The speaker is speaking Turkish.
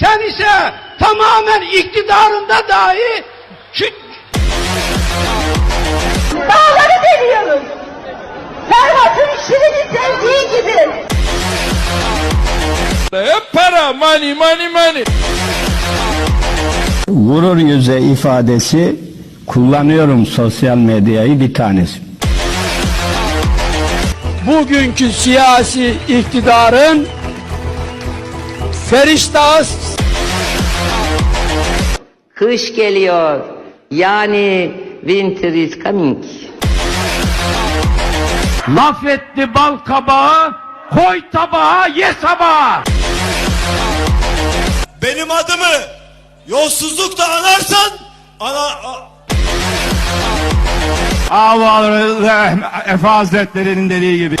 Sen ise tamamen iktidarında dahi şu Dağları deliyoruz. Ferhat'ın şirini sevdiği gibi. Hep para, money, money, money. Gurur yüze ifadesi kullanıyorum sosyal medyayı bir tanesi. Bugünkü siyasi iktidarın feriştahı Kış geliyor. Yani winter is coming. laf etti bal kabağı, koy tabağa ye sabaha. Benim adımı yolsuzlukla anarsan ana a- Avalı Efe Hazretleri'nin dediği gibi.